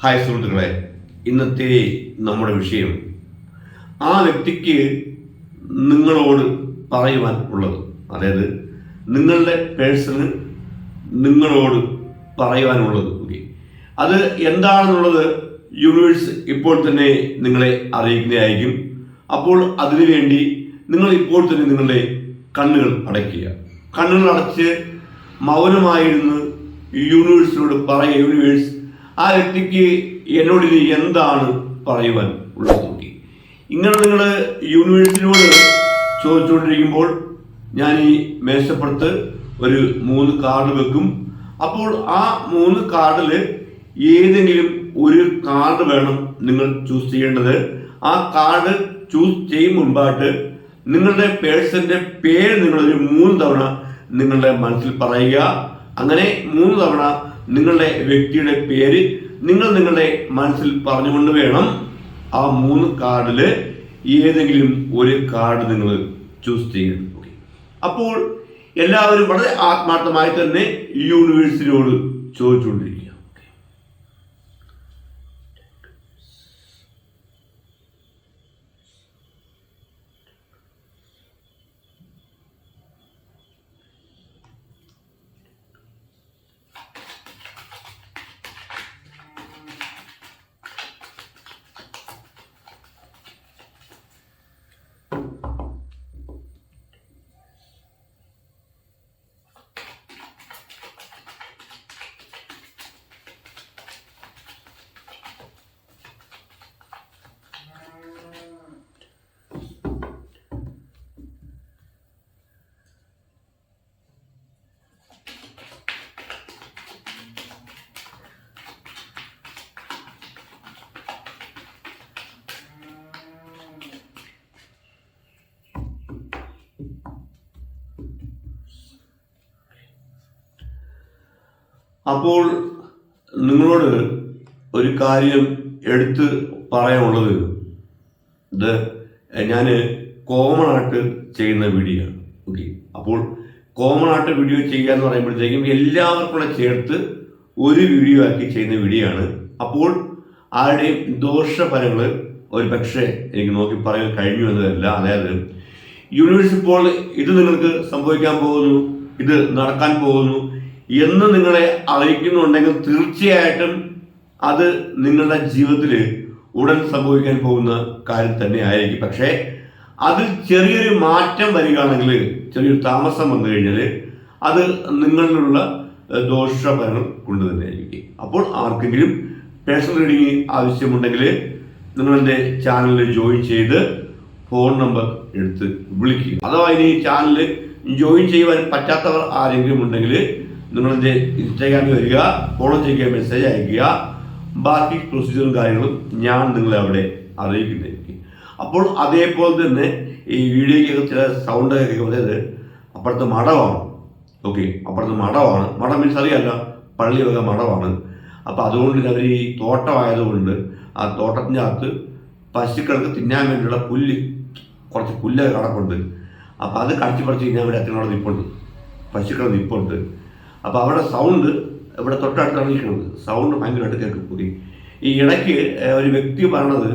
Hi സുഹൃത്തുക്കളെ ഇന്നത്തെ നമ്മുടെ വിഷയം ആ വ്യക്തിക്ക് നിങ്ങളോട് പറയുവാൻ ഉള്ളത്. അതായത് നിങ്ങളുടെ പേഴ്സണ് നിങ്ങളോട് പറയുവാനുള്ളത് ഓക്കെ. അത് എന്താണെന്നുള്ളത് യൂണിവേഴ്സ് ഇപ്പോൾ തന്നെ നിങ്ങളെ അറിയിക്കുന്നതായിരിക്കും അപ്പോൾ അതിനുവേണ്ടി നിങ്ങൾ ഇപ്പോൾ തന്നെ നിങ്ങളുടെ കണ്ണുകൾ അടയ്ക്കുക. കണ്ണുകൾ അടച്ച് മൗനമായിരുന്ന് യൂണിവേഴ്സിനോട് പറയുക. യൂണിവേഴ്സ് ആ വ്യക്തിക്ക് എന്നോട് ഇനി എന്താണ് പറയുവാൻ ഉള്ളത് നോക്കി. ഇങ്ങനെ നിങ്ങൾ യൂണിവേഴ്സിനോട് ചോദിച്ചുകൊണ്ടിരിക്കുമ്പോൾ ഞാൻ ഈ മേശപ്പുറത്ത് ഒരു മൂന്ന് കാർഡ് വെക്കും. അപ്പോൾ ആ മൂന്ന് കാർഡിൽ ഏതെങ്കിലും ഒരു കാർഡ് വേണം നിങ്ങൾ ചൂസ് ചെയ്യേണ്ടത്. ആ കാർഡ് ചൂസ് ചെയ്യും മുൻപായിട്ട് നിങ്ങളുടെ പേഴ്സന്റെ പേര് നിങ്ങളൊരു മൂന്ന് തവണ നിങ്ങളുടെ മനസ്സിൽ പറയുക. അങ്ങനെ മൂന്ന് തവണ നിങ്ങളുടെ വ്യക്തിയുടെ പേര് നിങ്ങൾ നിങ്ങളുടെ മനസ്സിൽ പറഞ്ഞുകൊണ്ട് വേണം ആ മൂന്ന് കാർഡിൽ ഏതെങ്കിലും ഒരു കാർഡ് നിങ്ങൾ ചൂസ് ചെയ്യണം. ഓക്കെ അപ്പോൾ എല്ലാവരും വളരെ ആത്മാർത്ഥമായി തന്നെ യൂണിവേഴ്സിനോട് ചോദിച്ചുകൊണ്ടിരിക്കുക അപ്പോൾ നിങ്ങളോട് ഒരു കാര്യം എടുത്ത് പറയാനുള്ളത് ഇത് ഞാൻ കോമൺ ആയിട്ട് ചെയ്യുന്ന വീഡിയോ ആണ്. ഓക്കെ അപ്പോൾ കോമൺ ആയിട്ട് വീഡിയോ ചെയ്യുക എന്ന് പറയുമ്പോഴത്തേക്കും എല്ലാവർക്കും കൂടെ ചേർത്ത് ഒരു വീഡിയോ ആക്കി ചെയ്യുന്ന വീഡിയോ ആണ്. അപ്പോൾ ആരുടെയും ദോഷഫലങ്ങൾ ഒരു പക്ഷേ എനിക്ക് നോക്കി പറയാൻ കഴിഞ്ഞു എന്നതല്ല. അതായത് യൂണിവേഴ്സ് ഇപ്പോൾ ഇത് നിങ്ങൾക്ക് സംഭവിക്കാൻ പോകുന്നു ഇത് നടക്കാൻ പോകുന്നു എന്ന് നിങ്ങളെ അറിയിക്കുന്നുണ്ടെങ്കിൽ തീർച്ചയായിട്ടും അത് നിങ്ങളുടെ ജീവിതത്തിൽ ഉടൻ സംഭവിക്കാൻ പോകുന്ന കാര്യം തന്നെ ആയിരിക്കും പക്ഷേ അതിൽ ചെറിയൊരു മാറ്റം വരികയാണെങ്കിൽ ചെറിയൊരു താമസം വന്നു കഴിഞ്ഞാൽ അത് നിങ്ങളിലുള്ള ദോഷഫലങ്ങൾ കൊണ്ട് തന്നെ ആയിരിക്കും അപ്പോൾ ആർക്കെങ്കിലും പേഴ്സണൽ റീഡിംഗ് ആവശ്യമുണ്ടെങ്കിൽ നിങ്ങളെന്റെ ചാനലിൽ ജോയിൻ ചെയ്ത് ഫോൺ നമ്പർ എടുത്ത് വിളിക്കുക. അഥവാ ഇനി ചാനൽ ജോയിൻ ചെയ്യുവാൻ പറ്റാത്തവർ ആരെങ്കിലും ഉണ്ടെങ്കിൽ നിങ്ങളെന്റെ ഇൻസ്റ്റാഗ്രാമിൽ വരിക ഫോളോ ചെയ്യുക മെസ്സേജ് അയക്കുക. ബാക്കി പ്രൊസീജിയറും കാര്യങ്ങളും ഞാൻ നിങ്ങളെ അവിടെ അറിയിക്കുന്നതായിരിക്കും. അപ്പോൾ അതേപോലെ തന്നെ ഈ വീഡിയോയ്ക്ക് ചില സൗണ്ട് കേൾക്കുന്നത് അപ്പുറത്ത് മഠമാണ്. ഓക്കെ അപ്പുറത്ത് മഠമാണ്. മടം മീൻസ് അറിയാമല്ല പള്ളി വക മഠമാണ്. അപ്പോൾ അതുകൊണ്ട് അവർ ഈ തോട്ടമായതുകൊണ്ട് ആ തോട്ടത്തിന്റെ അകത്ത് പശുക്കൾക്ക് തിന്നാൻ വേണ്ടിയുള്ള പുല്ല് കുറച്ച് പുല്ലൊക്കെ കിടപ്പുണ്ട് അപ്പോൾ അത് കടിച്ച് പറിച്ച് തിന്നാൻ വേണ്ടി അച്ഛനോട് നിപ്പുണ്ട്. പശുക്കൾ നിൽപ്പുണ്ട് അപ്പോൾ അവിടെ സൗണ്ട് ഇവിടെ തൊട്ടടുത്താണ് നിൽക്കുന്നത് സൗണ്ട് ഭയങ്കരമായിട്ട് കേൾക്കും കൂടി. ഈ ഇടയ്ക്ക് ഒരു വ്യക്തി പറഞ്ഞത്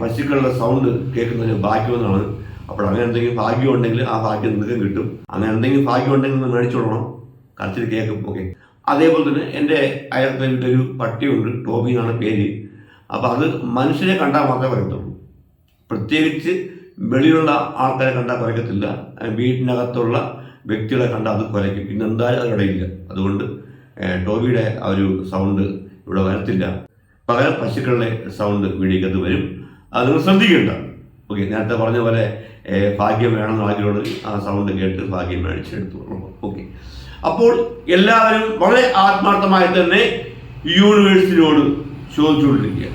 പശുക്കളുടെ സൗണ്ട് കേൾക്കുന്നതിന് ഭാഗ്യമെന്നാണ് അപ്പോൾ അങ്ങനെ എന്തെങ്കിലും ഭാഗ്യം ഉണ്ടെങ്കിൽ ആ ഭാഗ്യം നിങ്ങൾക്കും കിട്ടും. അങ്ങനെ എന്തെങ്കിലും ഭാഗ്യം ഉണ്ടെങ്കിൽ നിങ്ങൾ മേടിച്ചോളണം. കറച്ചിൽ കേൾക്കും ഓക്കെ. അതേപോലെ തന്നെ എന്റെ അയൽത്തെ ഒരു പട്ടിയുണ്ട് ടോബി എന്നാണ് പേര്. അപ്പോൾ അത് മനുഷ്യരെ കണ്ടാൽ മാത്രമേ പറയത്തുള്ളൂ പ്രത്യേകിച്ച് വെളിയിലുള്ള ആൾക്കാരെ കണ്ടാൽ പറയത്തില്ല വീട്ടിനകത്തുള്ള വ്യക്തികളെ കണ്ടാൽ അത് കൊലയ്ക്കും പിന്നെ എന്തായാലും ഇല്ല. അതുകൊണ്ട് ടോബിയുടെ ആ ഒരു സൗണ്ട് ഇവിടെ വരത്തില്ല. പകരം പശുക്കളുടെ സൗണ്ട് വീടിക്കകത്ത് വരും. അത് നിങ്ങൾ ശ്രദ്ധിക്കേണ്ട. ഓക്കെ നേരത്തെ പറഞ്ഞ പോലെ ഭാഗ്യം വേണമെന്ന് ആഗ്രഹമുള്ള ആ സൗണ്ട് കേട്ട് ഭാഗ്യം മേടിച്ചെടുത്തു. ഓക്കെ. അപ്പോൾ എല്ലാവരും വളരെ ആത്മാർത്ഥമായി തന്നെ യൂണിവേഴ്സിനോട് ചോദിച്ചുകൊണ്ടിരിക്കുക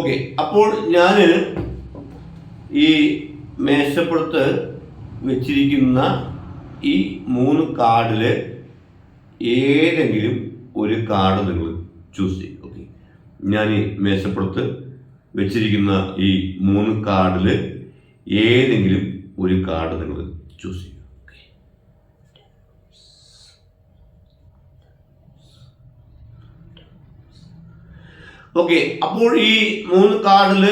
ഓക്കെ അപ്പോൾ ഞാൻ ഈ മേശപ്പുറത്ത് വെച്ചിരിക്കുന്ന ഈ മൂന്ന് കാർഡിൽ ഏതെങ്കിലും ഒരു കാർഡ് നിങ്ങൾ ചൂസ് ചെയ്യും ഓക്കെ. ഞാൻ ഈ മേശപ്പുറത്ത് വെച്ചിരിക്കുന്ന ഈ മൂന്ന് കാർഡിൽ ഏതെങ്കിലും ഒരു കാർഡ് നിങ്ങൾ ചൂസ് ചെയ്യും. ഓക്കെ അപ്പോൾ ഈ മൂന്ന് കാർഡിൽ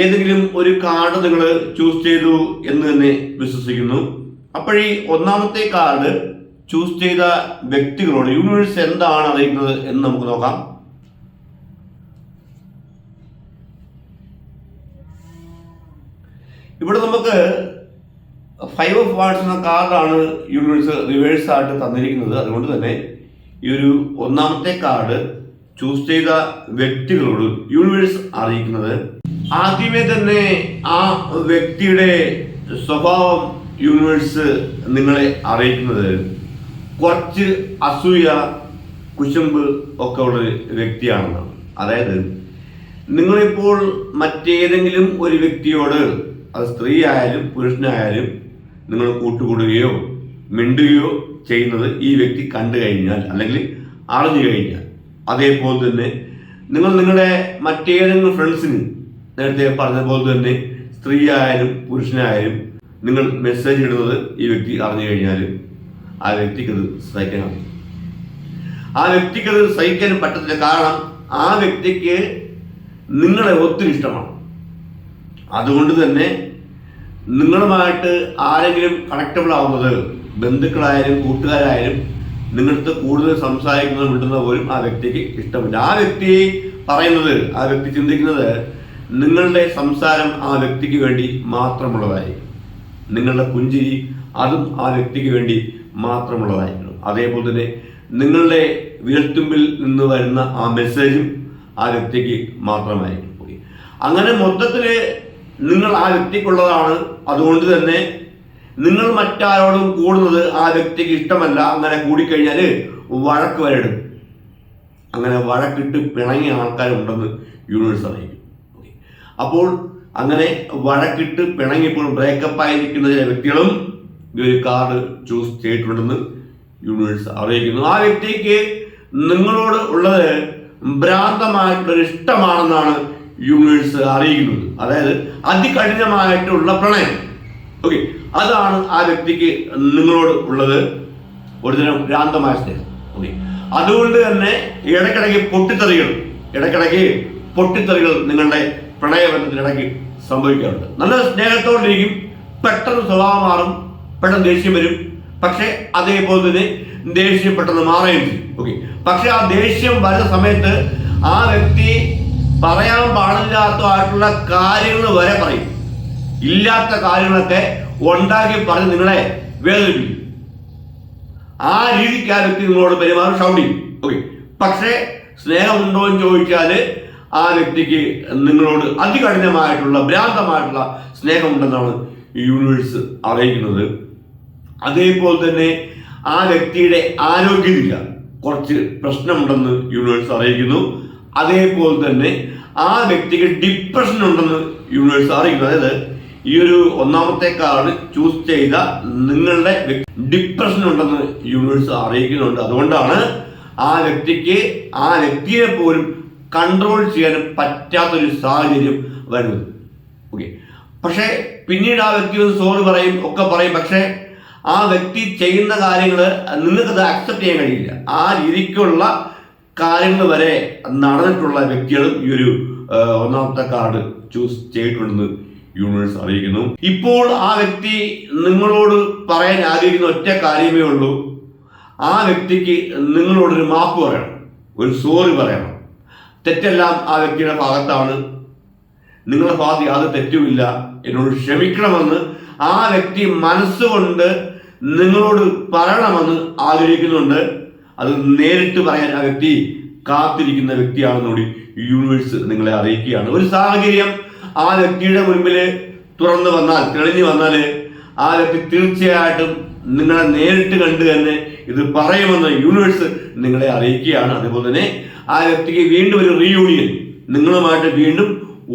ഏതെങ്കിലും ഒരു കാർഡ് നിങ്ങൾ ചൂസ് ചെയ്തു എന്ന് തന്നെ വിശ്വസിക്കുന്നു. അപ്പോഴീ ഒന്നാമത്തെ കാർഡ് ചൂസ് ചെയ്ത വ്യക്തികളോട് യൂണിവേഴ്സ് എന്താണ് അറിയിക്കുന്നത് എന്ന് നമുക്ക് നോക്കാം. ഇവിടെ നമുക്ക് ഫൈവ് ഓഫ് വാർഡ്സ് എന്ന കാർഡാണ് യൂണിവേഴ്സ് റിവേഴ്സ് ആയിട്ട് തന്നിരിക്കുന്നത്. അതുകൊണ്ട് തന്നെ ഈ ഒരു ഒന്നാമത്തെ കാർഡ് ചൂസ് ചെയ്ത വ്യക്തികളോട് യൂണിവേഴ്സ് അറിയിക്കുന്നത്. ആദ്യമേ തന്നെ ആ വ്യക്തിയുടെ സ്വഭാവം യൂണിവേഴ്സ് നിങ്ങളെ അറിയിക്കുന്നത്. കുറച്ച് അസൂയ കുശുമ്പ് ഒക്കെ ഉള്ള വ്യക്തിയാണെന്നാണ്. അതായത് നിങ്ങളിപ്പോൾ മറ്റേതെങ്കിലും ഒരു വ്യക്തിയോട് അത് സ്ത്രീ ആയാലും പുരുഷനായാലും നിങ്ങൾ കൂട്ടുകൂടുകയോ മിണ്ടുകയോ ചെയ്യുന്നത് ഈ വ്യക്തി കണ്ടു കഴിഞ്ഞാൽ അല്ലെങ്കിൽ അറിഞ്ഞു കഴിഞ്ഞാൽ അതേപോലെ തന്നെ നിങ്ങൾ നിങ്ങളുടെ മറ്റേതെങ്കിലും ഫ്രണ്ട്സിന് നേരത്തെ പറഞ്ഞ പോലെ തന്നെ സ്ത്രീ ആയാലും പുരുഷനായാലും നിങ്ങൾ മെസ്സേജ് ഇടുന്നത് ഈ വ്യക്തി അറിഞ്ഞു കഴിഞ്ഞാൽ ആ വ്യക്തിക്ക് അത് സഹിക്കണം. ആ വ്യക്തിക്ക് അത് സഹിക്കാൻ പറ്റത്തില്ല. കാരണം ആ വ്യക്തിക്ക് നിങ്ങളെ ഒത്തിരി ഇഷ്ടമാണ്. അതുകൊണ്ട് തന്നെ നിങ്ങളുമായിട്ട് ആരെങ്കിലും കണക്റ്റബിൾ ആവുന്നത് ബന്ധുക്കളായാലും കൂട്ടുകാരായാലും നിങ്ങളടുത്ത് കൂടുതൽ സംസാരിക്കുന്നത് വിടുന്ന പോലും ആ വ്യക്തിക്ക് ഇഷ്ടമില്ല. ആ വ്യക്തി പറയുന്നത് ആ വ്യക്തി ചിന്തിക്കുന്നത് നിങ്ങളുടെ സംസാരം ആ വ്യക്തിക്ക് വേണ്ടി മാത്രമുള്ളതായിരിക്കും നിങ്ങളുടെ പുഞ്ചിരി അതും ആ വ്യക്തിക്ക് വേണ്ടി മാത്രമുള്ളതായിരിക്കണം അതേപോലെ തന്നെ നിങ്ങളുടെ വീഴ്ത്തുമ്പിൽ നിന്ന് വരുന്ന ആ മെസ്സേജും ആ വ്യക്തിക്ക് മാത്രമായിരിക്കും അങ്ങനെ മൊത്തത്തിൽ നിങ്ങൾ ആ വ്യക്തിക്കുള്ളതാണ്. അതുകൊണ്ട് തന്നെ നിങ്ങൾ മറ്റാരോടും കൂടുന്നത് ആ വ്യക്തിക്ക് ഇഷ്ടമല്ല അങ്ങനെ കൂടിക്കഴിഞ്ഞാൽ വഴക്ക് വരടും. അങ്ങനെ വഴക്കിട്ട് പിണങ്ങിയ ആൾക്കാരുണ്ടെന്ന് യൂണിവേഴ്സ് അറിയിക്കും. അപ്പോൾ അങ്ങനെ വഴക്കിട്ട് പിണങ്ങിയപ്പോൾ ബ്രേക്കപ്പ് ആയിരിക്കുന്ന ചില വ്യക്തികളും ഈ ഒരു കാർഡ് ചൂസ് ചെയ്തിട്ടുണ്ടെന്ന് യൂണിവേഴ്സ് അറിയിക്കുന്നു. ആ വ്യക്തിക്ക് നിങ്ങളോട് ഉള്ളത് ഭ്രാന്തമായിട്ടുള്ളൊരു ഇഷ്ടമാണെന്നാണ് യൂണിവേഴ്സ് അറിയിക്കുന്നത്. അതായത് അതികഠിനമായിട്ടുള്ള പ്രണയം. ഓക്കെ അതാണ് ആ വ്യക്തിക്ക് നിങ്ങളോട് ഉള്ളത്. ഒരു ദിനം ഭ്രാന്തമായ സ്നേഹം. ഓക്കെ. അതുകൊണ്ട് തന്നെ ഇടയ്ക്കിടയ്ക്ക് പൊട്ടിത്തെറികൾ ഇടയ്ക്കിടയ്ക്ക് പൊട്ടിത്തെറികൾ നിങ്ങളുടെ പ്രണയബന്ധത്തിനിടയ്ക്ക് സംഭവിക്കാറുണ്ട്. നല്ല സ്നേഹത്തോടിരിക്കും പെട്ടെന്ന് സ്വഭാവം മാറും പെട്ടെന്ന് ദേഷ്യം വരും. പക്ഷേ അതേപോലെ തന്നെ ദേഷ്യം പെട്ടെന്ന് മാറുകയും ചെയ്യും. ഓക്കെ. പക്ഷെ ആ ദേഷ്യം വരുന്ന സമയത്ത് ആ വ്യക്തി പറയാൻ പാടില്ലാത്തതായിട്ടുള്ള കാര്യങ്ങൾ വരെ പറയും. ഇല്ലാത്ത കാര്യങ്ങളൊക്കെ ഉണ്ടാക്കി പറഞ്ഞ് നിങ്ങളെ വേദനിപ്പിക്കും. ആ രീതിക്ക് ആ വ്യക്തി നിങ്ങളോട് പെരുമാറും ഷൗണ്ടിങ് ഓക്കെ പക്ഷേ സ്നേഹമുണ്ടോ എന്ന് ചോദിച്ചാൽ ആ വ്യക്തിക്ക് നിങ്ങളോട് അതികഠിനമായിട്ടുള്ള ഭ്രാന്തമായിട്ടുള്ള സ്നേഹമുണ്ടെന്നാണ് യൂണിവേഴ്സ് അറിയിക്കുന്നത്. അതേപോലെ തന്നെ ആ വ്യക്തിയുടെ ആരോഗ്യനില കുറച്ച് പ്രശ്നമുണ്ടെന്ന് യൂണിവേഴ്സ് അറിയിക്കുന്നു. അതേപോലെ തന്നെ ആ വ്യക്തിക്ക് ഡിപ്രഷൻ ഉണ്ടെന്ന് യൂണിവേഴ്സ് അറിയിക്കുന്നു. അതായത് ഈ ഒരു ഒന്നാമത്തെ കാർഡ് ചൂസ് ചെയ്ത നിങ്ങളുടെ ഡിപ്രഷൻ ഉണ്ടെന്ന് യൂണിവേഴ്സ് അറിയിക്കുന്നുണ്ട്. അതുകൊണ്ടാണ് ആ വ്യക്തിക്ക് ആ വ്യക്തിയെ പോലും കൺട്രോൾ ചെയ്യാൻ പറ്റാത്തൊരു സാഹചര്യം വരുന്നത്. ഓക്കെ പക്ഷേ പിന്നീട് ആ വ്യക്തി സോറി പറയും ഒക്കെ പറയും. പക്ഷേ ആ വ്യക്തി ചെയ്യുന്ന കാര്യങ്ങൾ നിങ്ങൾക്കത് അക്സെപ്റ്റ് ചെയ്യാൻ കഴിയില്ല. ആ രീതിക്കുള്ള കാര്യങ്ങൾ വരെ നടന്നിട്ടുള്ള വ്യക്തികളും ഈ ഒരു ഒന്നാമത്തെ കാർഡ് ചൂസ് ചെയ്തിട്ടുണ്ടെന്ന് യൂണിവേഴ്സ് അറിയിക്കുന്നു. ഇപ്പോൾ ആ വ്യക്തി നിങ്ങളോട് പറയാൻ ആഗ്രഹിക്കുന്ന ഒറ്റ കാര്യമേ ഉള്ളൂ. ആ വ്യക്തിക്ക് നിങ്ങളോടൊരു മാപ്പ് പറയണം. ഒരു സോറി പറയണം. തെറ്റെല്ലാം ആ വ്യക്തിയുടെ ഭാഗത്താണ്. നിങ്ങളുടെ ഭാഗത്ത് യാതൊരു തെറ്റുമില്ല എന്നോട് ക്ഷമിക്കണമെന്ന് ആ വ്യക്തി മനസ്സുകൊണ്ട് നിങ്ങളോട് പറയണമെന്ന് ആഗ്രഹിക്കുന്നുണ്ട്. അത് നേരിട്ട് പറയാൻ ആ വ്യക്തി കാത്തിരിക്കുന്ന വ്യക്തിയാണെന്നുകൂടി യൂണിവേഴ്സ് നിങ്ങളെ അറിയിക്കുകയാണ്. ഒരു സാഹചര്യം ആ വ്യക്തിയുടെ മുൻപിൽ തുറന്നു വന്നാൽ തെളിഞ്ഞു വന്നാൽ ആ വ്യക്തി തീർച്ചയായിട്ടും നിങ്ങളെ നേരിട്ട് കണ്ട് തന്നെ ഇത് പറയുമെന്ന് യൂണിവേഴ്സ് നിങ്ങളെ അറിയിക്കുകയാണ്. അതുപോലെ തന്നെ ആ വ്യക്തിക്ക് വീണ്ടും ഒരു റീയൂണിയൻ നിങ്ങളുമായിട്ട് വീണ്ടും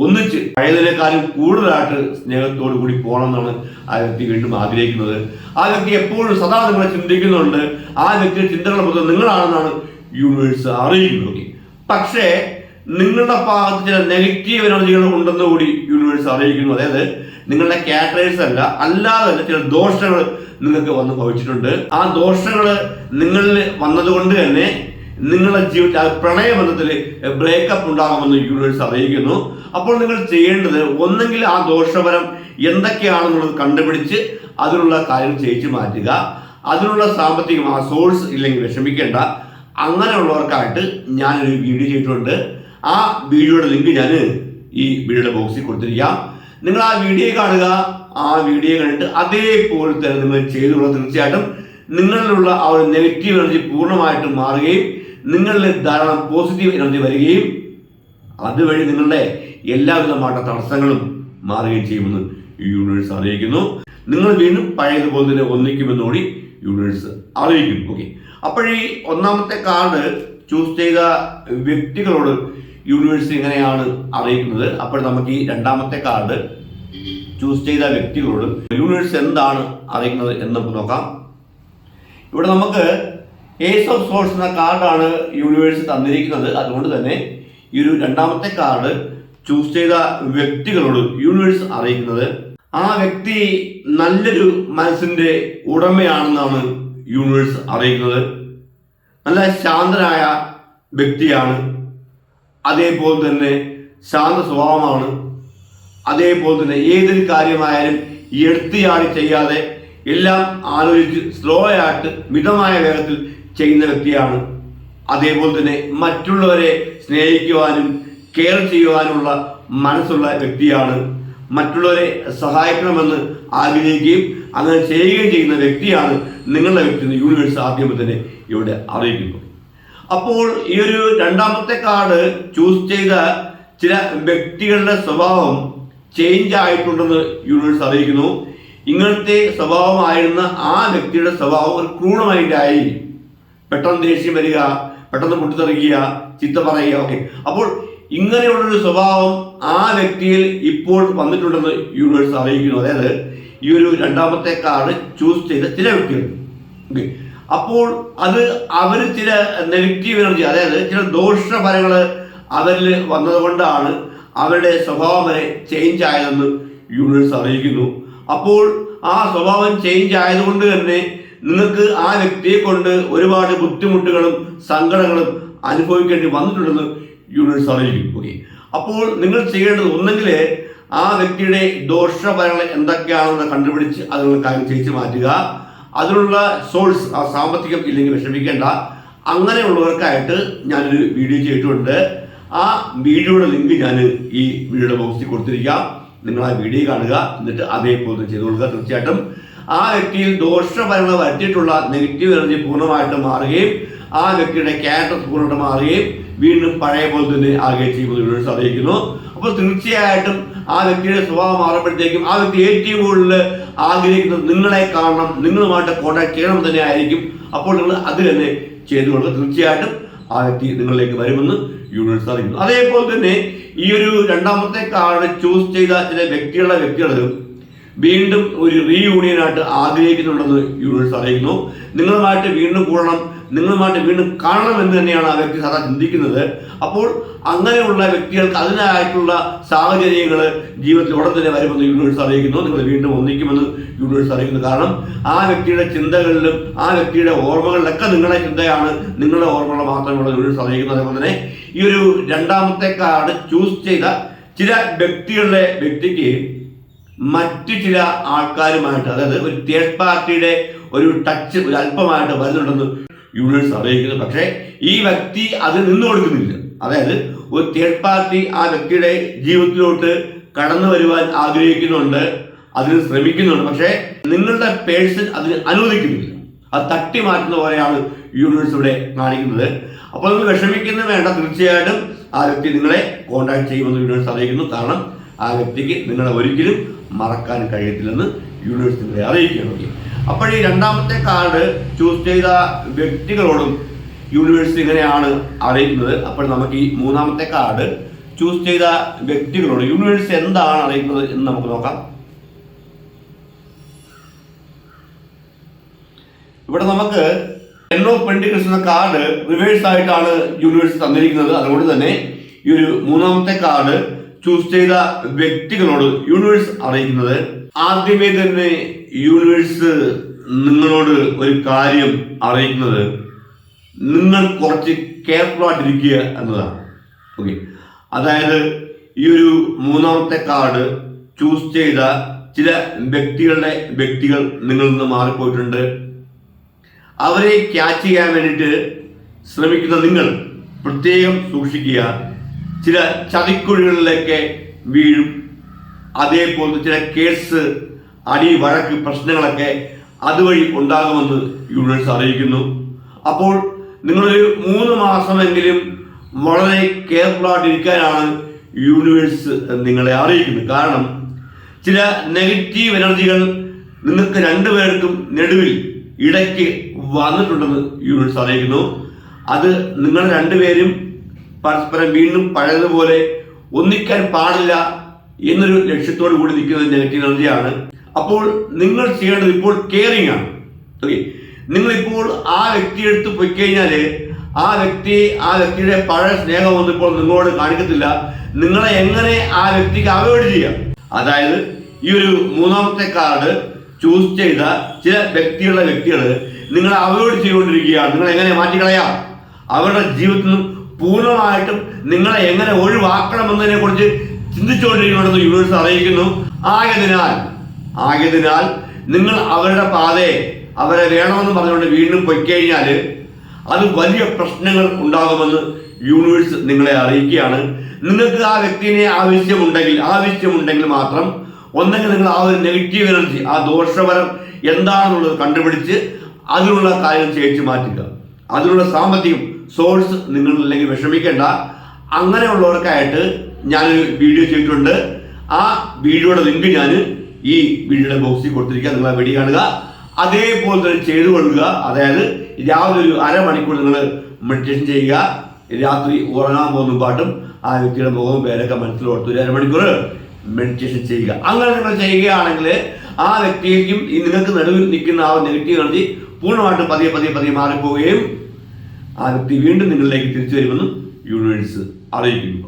ഒന്നിച്ച് പഴയതിനേക്കാളും കൂടുതലായിട്ട് സ്നേഹത്തോടു കൂടി പോകണം എന്നാണ് ആ വ്യക്തി വീണ്ടും ആഗ്രഹിക്കുന്നത്. ആ വ്യക്തി എപ്പോഴും സദാ നിങ്ങളെ ചിന്തിക്കുന്നുണ്ട്. ആ വ്യക്തിയുടെ ചിന്തകൾ മൊത്തം നിങ്ങളാണെന്നാണ് യൂണിവേഴ്സ് അറിയിക്കുന്നത് പക്ഷേ നിങ്ങളുടെ ഭാഗത്ത് ചില നെഗറ്റീവ് എനർജികൾ ഉണ്ടെന്ന് കൂടി യൂണിവേഴ്സ് അറിയിക്കുന്നു. അതായത് നിങ്ങളുടെ കാറ്ററേഴ്സ് അല്ല അല്ലാതെ തന്നെ ചില ദോഷങ്ങൾ നിങ്ങൾക്ക് വന്ന് ഭവിച്ചിട്ടുണ്ട്. ആ ദോഷങ്ങൾ നിങ്ങളിൽ വന്നതുകൊണ്ട് തന്നെ നിങ്ങളുടെ ജീവിതത്തിൽ പ്രണയബന്ധത്തിൽ ബ്രേക്കപ്പ് ഉണ്ടാകുമെന്ന് യൂണിവേഴ്സ് അറിയിക്കുന്നു. അപ്പോൾ നിങ്ങൾ ചെയ്യേണ്ടത് ഒന്നെങ്കിൽ ആ ദോഷഫലം എന്തൊക്കെയാണെന്നുള്ളത് കണ്ടുപിടിച്ച് അതിനുള്ള കാര്യം ചെയ്യിച്ചു മാറ്റുക. അതിനുള്ള സാമ്പത്തികം ആ സോഴ്സ് ഇല്ലെങ്കിൽ വിഷമിക്കേണ്ട. അങ്ങനെയുള്ളവർക്കായിട്ട് ഞാനൊരു വീഡിയോ ചെയ്തിട്ടുണ്ട്. ആ വീഡിയോയുടെ ലിങ്ക് ഞാൻ ഈ വീഡിയോയുടെ ബോക്സിൽ കൊടുത്തിരിക്കാം. നിങ്ങൾ ആ വീഡിയോ കാണുക. ആ വീഡിയോ കണ്ടിട്ട് അതേപോലെ തന്നെ നിങ്ങൾ ചെയ്തുള്ള തീർച്ചയായിട്ടും നിങ്ങളിലുള്ള ആ ഒരു നെഗറ്റീവ് എനർജി പൂർണമായിട്ടും മാറുകയും നിങ്ങളിൽ ധാരാളം പോസിറ്റീവ് എനർജി വരികയും അതുവഴി നിങ്ങളുടെ എല്ലാവിധമായിട്ട് തടസ്സങ്ങളും മാറുകയും ചെയ്യുമെന്ന് യൂണിവേഴ്സ് അറിയിക്കുന്നു. നിങ്ങൾ വീണ്ടും പഴയതുപോലെ തന്നെ ഒന്നിക്കുമെന്നോടി യൂണിവേഴ്സ് അറിയിക്കും. ഓക്കെ അപ്പോഴീ ഒന്നാമത്തെ കാർഡ് ചൂസ് ചെയ്ത വ്യക്തികളോട് യൂണിവേഴ്സ് എങ്ങനെയാണ് അറിയിക്കുന്നത്? അപ്പോൾ നമുക്ക് ഈ രണ്ടാമത്തെ കാർഡ് ചൂസ് ചെയ്ത വ്യക്തികളോട് യൂണിവേഴ്സ് എന്താണ് അറിയിക്കുന്നത് എന്ന് നോക്കാം. ഇവിടെ നമുക്ക് ഏസ് ഓഫ് സോൾസ് എന്ന കാർഡാണ് യൂണിവേഴ്സ് തന്നിരിക്കുന്നത്. അതുകൊണ്ട് തന്നെ ഈ ഒരു രണ്ടാമത്തെ കാർഡ് ചൂസ് ചെയ്ത വ്യക്തികളോട് യൂണിവേഴ്സ് അറിയിക്കുന്നത്. ആ വ്യക്തി നല്ലൊരു മനസ്സിന്റെ ഉടമയാണെന്നാണ് യൂണിവേഴ്സ് അറിയിക്കുന്നത്. നല്ല ശാന്തനായ വ്യക്തിയാണ് അതേപോലെ തന്നെ ശാന്ത സ്വഭാവമാണ്. അതേപോലെ തന്നെ ഏതൊരു കാര്യമായാലും എടുത്തിയാടി ചെയ്യാതെ എല്ലാം ആലോചിച്ച് സ്ലോ ആയിട്ട് മിതമായ വേഗത്തിൽ ചെയ്യുന്ന വ്യക്തിയാണ്. അതേപോലെ തന്നെ മറ്റുള്ളവരെ സ്നേഹിക്കുവാനും കെയർ ചെയ്യുവാനുള്ള മനസ്സുള്ള വ്യക്തിയാണ്. മറ്റുള്ളവരെ സഹായിക്കണമെന്ന് ആഗ്രഹിക്കുകയും അങ്ങനെ ചെയ്യുകയും ചെയ്യുന്ന വ്യക്തിയാണ് നിങ്ങളുടെ വ്യക്തി യൂണിവേഴ്സ് ആദ്യം തന്നെ ഇവിടെ അറിയിക്കുന്നു. അപ്പോൾ ഈ ഒരു രണ്ടാമത്തെ കാർഡ് ചൂസ് ചെയ്ത ചില വ്യക്തികളുടെ സ്വഭാവം ചേഞ്ച് ആയിട്ടുണ്ടെന്ന് യൂണിവേഴ്സ് അറിയിക്കുന്നു. ഇങ്ങനത്തെ സ്വഭാവമായിരുന്ന ആ വ്യക്തിയുടെ സ്വഭാവം ഒരു ക്രൂണമായിട്ടായി പെട്ടെന്ന് ദേഷ്യം വരിക പെട്ടെന്ന് പൊട്ടിത്തെറിക്കുക ചിത്ത പറയുക ഓക്കെ അപ്പോൾ ഇങ്ങനെയുള്ളൊരു സ്വഭാവം ആ വ്യക്തിയിൽ ഇപ്പോൾ വന്നിട്ടുണ്ടെന്ന് യൂണിവേഴ്സ് അറിയിക്കുന്നു. അതായത് ഈ ഒരു രണ്ടാമത്തെ കാർഡ് ചൂസ് ചെയ്ത ചില വ്യക്തികൾ. ഓക്കെ അപ്പോൾ അത് അവർ ചില നെഗറ്റീവ് എനർജി അതായത് ചില ദോഷഫലങ്ങൾ അവരിൽ വന്നതുകൊണ്ടാണ് അവരുടെ സ്വഭാവം വരെ ചേഞ്ച് ആയതെന്ന് യൂണിവേഴ്സ് അറിയിക്കുന്നു. അപ്പോൾ ആ സ്വഭാവം ചേഞ്ച് ആയതുകൊണ്ട് തന്നെ നിങ്ങൾക്ക് ആ വ്യക്തിയെ കൊണ്ട് ഒരുപാട് ബുദ്ധിമുട്ടുകളും സങ്കടങ്ങളും അനുഭവിക്കേണ്ടി വന്നിട്ടുണ്ടെന്ന് യൂണിവേഴ്സ് അറിയിക്കും ഓക്കെ അപ്പോൾ നിങ്ങൾ ചെയ്യേണ്ടത് ഒന്നെങ്കിൽ ആ വ്യക്തിയുടെ ദോഷഫലങ്ങൾ എന്തൊക്കെയാണെന്ന് കണ്ടുപിടിച്ച് അതിനുള്ള കാര്യം ചെയ്യിച്ച് മാറ്റുക. അതിനുള്ള സോഴ്സ് ആ സാമ്പത്തികം ഇല്ലെങ്കിൽ വിഷമിക്കേണ്ട. അങ്ങനെയുള്ളവർക്കായിട്ട് ഞാനൊരു വീഡിയോ ചെയ്തിട്ടുണ്ട്. ആ വീഡിയോയുടെ ലിങ്ക് ഞാൻ ഈ വീഡിയോയുടെ ബോക്സിൽ കൊടുത്തിരിക്കാം. നിങ്ങൾ ആ വീഡിയോ കാണുക എന്നിട്ട് അതേപോലെ ചെയ്തു കൊടുക്കുക തീർച്ചയായിട്ടും. ആ വ്യക്തിയിൽ ദോഷഫലങ്ങൾ വരുത്തിയിട്ടുള്ള നെഗറ്റീവ് എനർജി പൂർണമായിട്ട് മാറുകയും ആ വ്യക്തിയുടെ ക്യാരക്ടർ പൂർണമായിട്ട് മാറുകയും വീണ്ടും പഴയ പോലെ തന്നെ ആകെ യൂണിവേഴ്സ് അറിയിക്കുന്നു അപ്പോൾ തീർച്ചയായിട്ടും ആ വ്യക്തിയുടെ സ്വഭാവം മാറുമ്പോഴത്തേക്കും ആ വ്യക്തി ഏറ്റവും കൂടുതൽ ആഗ്രഹിക്കുന്നത് നിങ്ങളെ കാണണം നിങ്ങളുമായിട്ട് കോൺടാക്ട് ചെയ്യണം തന്നെ ആയിരിക്കും. അപ്പോൾ നിങ്ങൾ അത് തന്നെ ചെയ്തു കൊടുക്കുക. തീർച്ചയായിട്ടും ആ വ്യക്തി നിങ്ങളിലേക്ക് വരുമെന്ന് യൂണിവേഴ്സ് അറിയിക്കുന്നു അതേപോലെ തന്നെ ഈ ഒരു രണ്ടാമത്തെ കാർഡ് ചൂസ് ചെയ്ത ചില വ്യക്തികളുടെ വ്യക്തികളും വീണ്ടും ഒരു റീയൂണിയനായിട്ട് ആഗ്രഹിക്കുന്നുണ്ടെന്ന് യൂണിവേഴ്സ് അറിയിക്കുന്നു നിങ്ങളുമായിട്ട് വീണ്ടും കൂടണം. നിങ്ങളുമായിട്ട് വീണ്ടും കാണണം എന്ന് തന്നെയാണ് ആ വ്യക്തി സാധാരണ ചിന്തിക്കുന്നത്. അപ്പോൾ അങ്ങനെയുള്ള വ്യക്തികൾക്ക് അതിനായിട്ടുള്ള സാഹചര്യങ്ങൾ ജീവിതത്തിൽ ഉടൻ തന്നെ വരുമെന്ന് യൂണിവേഴ്സ് അറിയിക്കുന്നു. നിങ്ങൾ വീണ്ടും ഒന്നിക്കുമെന്ന് യൂണിവേഴ്സ് അറിയിക്കുന്നു. കാരണം ആ വ്യക്തിയുടെ ചിന്തകളിലും ആ വ്യക്തിയുടെ ഓർമ്മകളിലൊക്കെ നിങ്ങളുടെ ചിന്തയാണ് നിങ്ങളുടെ ഓർമ്മകൾ മാത്രമുള്ള യൂണിവേഴ്സ് അറിയിക്കുന്നു. അതേപോലെ തന്നെ ഈ ഒരു രണ്ടാമത്തെ കാർഡ് ചൂസ് ചെയ്ത ചില വ്യക്തികളുടെ വ്യക്തിക്ക് മറ്റു ചില ആൾക്കാരുമായിട്ട് അതായത് ഒരു തേർഡ് പാർട്ടിയുടെ ഒരു ടച്ച് ഒരു അല്പമായിട്ട് വരുന്നുണ്ടെന്ന് യൂണിവേഴ്സ് അറിയിക്കുന്നത്. പക്ഷേ ഈ വ്യക്തി അത് നിന്നു കൊടുക്കുന്നില്ല അതായത് ഒരു തേർഡ് പാർട്ടി ആ വ്യക്തിയുടെ ജീവിതത്തിലോട്ട് കടന്നു വരുവാൻ ആഗ്രഹിക്കുന്നുണ്ട് അതിന് ശ്രമിക്കുന്നുണ്ട്. പക്ഷേ നിങ്ങളുടെ പേഴ്സൺ അതിന് അനുവദിക്കുന്നില്ല. അത് തട്ടി മാറ്റുന്ന പോലെയാണ് യൂണിവേഴ്സ് ഇവിടെ കാണിക്കുന്നത്. അപ്പോൾ നിങ്ങൾ വിഷമിക്കുന്ന വേണ്ട തീർച്ചയായിട്ടും ആ വ്യക്തി നിങ്ങളെ കോൺടാക്ട് ചെയ്യുമെന്ന് യൂണിവേഴ്സ് അറിയിക്കുന്നു. കാരണം ആ വ്യക്തിക്ക് നിങ്ങളെ ഒരിക്കലും മറക്കാൻ കഴിയത്തില്ലെന്ന് യൂണിവേഴ്സ് നിങ്ങളെ അറിയിക്കുകയാണ്. അപ്പോൾ ഈ രണ്ടാമത്തെ കാർഡ് ചൂസ് ചെയ്ത വ്യക്തികളോടും യൂണിവേഴ്സ് ഇങ്ങനെയാണ് അറിയുന്നത് അപ്പോൾ നമുക്ക് ഈ മൂന്നാമത്തെ കാർഡ് ചൂസ് ചെയ്ത വ്യക്തികളോട് യൂണിവേഴ്സ് എന്താണ് അറിയുന്നത് എന്ന് നമുക്ക് നോക്കാം. ഇവിടെ നമുക്ക് എൻ ഓഫ് എന്ന കാർഡ് റിവേഴ്സ് ആയിട്ടാണ് യൂണിവേഴ്സ് തന്നിരിക്കുന്നത്. അതുകൊണ്ട് തന്നെ ഈ ഒരു മൂന്നാമത്തെ കാർഡ് ചൂസ് ചെയ്ത വ്യക്തികളോട് യൂണിവേഴ്സ് അറിയിക്കുന്നത്. ആദ്യമേ തന്നെ യൂണിവേഴ്സ് നിങ്ങളോട് ഒരു കാര്യം അറിയിക്കുന്നത് നിങ്ങൾ കുറച്ച് കെയർഫുൾ ആയിട്ടിരിക്കുക എന്നതാണ്. ഓക്കെ അതായത് ഈ ഒരു മൂന്നാമത്തെ കാർഡ് ചൂസ് ചെയ്ത ചില വ്യക്തികളുടെ വ്യക്തികൾ നിങ്ങളിൽ നിന്ന് മാറിപ്പോയിട്ടുണ്ട്. അവരെ ക്യാച്ച് ചെയ്യാൻ വേണ്ടിയിട്ട് ശ്രമിക്കുന്ന നിങ്ങൾ പ്രത്യേകം സൂക്ഷിക്കുക. ചില ചതിക്കുഴികളിലേക്ക് വീഴും. അതേപോലെ ചില കേസ് അടി വഴക്ക് പ്രശ്നങ്ങളൊക്കെ അതുവഴി ഉണ്ടാകുമെന്ന് യൂണിവേഴ്സ് അറിയിക്കുന്നു. അപ്പോൾ നിങ്ങളൊരു മൂന്ന് മാസമെങ്കിലും വളരെ കെയർഫുൾ ആയിട്ടിരിക്കാനാണ് യൂണിവേഴ്സ് നിങ്ങളെ അറിയിക്കുന്നത്. കാരണം ചില നെഗറ്റീവ് എനർജികൾ നിങ്ങൾക്ക് രണ്ടുപേർക്കും നെടുവിൽ ഇടയ്ക്ക് വന്നിട്ടുണ്ടെന്ന് യൂണിവേഴ്സ് അറിയിക്കുന്നു. അത് നിങ്ങൾ രണ്ടുപേരും പരസ്പരം വീണ്ടും പഴയതുപോലെ ഒന്നിക്കാൻ പാടില്ല. എന്നൊരു ലക്ഷ്യത്തോടു കൂടി നിൽക്കുന്നത് നെഗറ്റീവ് എനർജിയാണ് അപ്പോൾ നിങ്ങൾ ചെയ്യേണ്ടത് ഇപ്പോൾ കെയറിങ് ആണ്. ഓക്കെ നിങ്ങളിപ്പോൾ ആ വ്യക്തിയെ എടുത്ത് പോയി കഴിഞ്ഞാൽ ആ വ്യക്തി ആ വ്യക്തിയുടെ പഴയ സ്നേഹമൊന്നും ഇപ്പോൾ നിങ്ങളോട് കാണിക്കത്തില്ല. നിങ്ങളെ എങ്ങനെ ആ വ്യക്തിക്ക് അവോയ്ഡ് ചെയ്യാം? അതായത് ഈ ഒരു മൂന്നാമത്തെ കാർഡ് ചൂസ് ചെയ്ത ചില വ്യക്തികളുടെ വ്യക്തികൾ നിങ്ങളെ അവോയ്ഡ് ചെയ്തുകൊണ്ടിരിക്കുകയാണ്. നിങ്ങളെ എങ്ങനെ മാറ്റിക്കളയാം? അവരുടെ ജീവിതത്തിൽ നിന്നും പൂർണമായിട്ടും നിങ്ങളെ എങ്ങനെ ഒഴിവാക്കണമെന്നതിനെ കുറിച്ച് ചിന്തിച്ചുകൊണ്ടിരിക്കണമെന്ന് യൂണിവേഴ്സ് അറിയിക്കുന്നു. ആയതിനാൽ ആയതിനാൽ നിങ്ങൾ അവരുടെ പാതയെ അവരെ വേണമെന്ന് പറഞ്ഞുകൊണ്ട് വീണ്ടും പൊയ്ക്കഴിഞ്ഞാൽ അത് വലിയ പ്രശ്നങ്ങൾ ഉണ്ടാകുമെന്ന് യൂണിവേഴ്സ് നിങ്ങളെ അറിയിക്കുകയാണ്. നിങ്ങൾക്ക് ആ വ്യക്തിനെ ആവശ്യമുണ്ടെങ്കിൽ ആവശ്യമുണ്ടെങ്കിൽ മാത്രം ഒന്നെങ്കിൽ നിങ്ങൾ ആ ഒരു നെഗറ്റീവ് എനർജി ആ ദോഷപരം എന്താണെന്നുള്ളത് കണ്ടുപിടിച്ച് അതിനുള്ള കാര്യം ചേച്ചു മാറ്റുക. അതിനുള്ള സാമ്പത്തികം സോഴ്സ് നിങ്ങളില്ലെങ്കിൽ വിഷമിക്കേണ്ട. അങ്ങനെയുള്ളവർക്കായിട്ട് ഞാനൊരു വീഡിയോ ചെയ്തിട്ടുണ്ട്. ആ വീഡിയോയുടെ ലിങ്ക് ഞാൻ ഈ വീഡിയോയുടെ ബോക്സിൽ കൊടുത്തിരിക്കുക നിങ്ങൾ ആ വീഡിയോ കാണുക. അതേപോലെ തന്നെ ചെയ്തു കൊള്ളുക. അതായത് രാവിലെ ഒരു അരമണിക്കൂർ നിങ്ങൾ മെഡിറ്റേഷൻ ചെയ്യുക. രാത്രി ഉറങ്ങാൻ പോകുന്ന പാട്ടും ആ വ്യക്തിയുടെ മുഖവും പേരൊക്കെ മനസ്സിലോർത്ത് ഒരു അരമണിക്കൂർ മെഡിറ്റേഷൻ ചെയ്യുക. അങ്ങനെ നിങ്ങൾ ചെയ്യുകയാണെങ്കിൽ ആ വ്യക്തിക്കും ഈ നിങ്ങൾക്ക് നടുവിൽ നിൽക്കുന്ന ആ നെഗറ്റീവ് എനർജി പൂർണമായിട്ടും പതിയെ പതിയെ പതിയെ മാറിപ്പോവുകയും ആ വ്യക്തി വീണ്ടും നിങ്ങളിലേക്ക് തിരിച്ചു വരുമെന്നും യൂണിവേഴ്സ് അറിയിക്കുന്നു.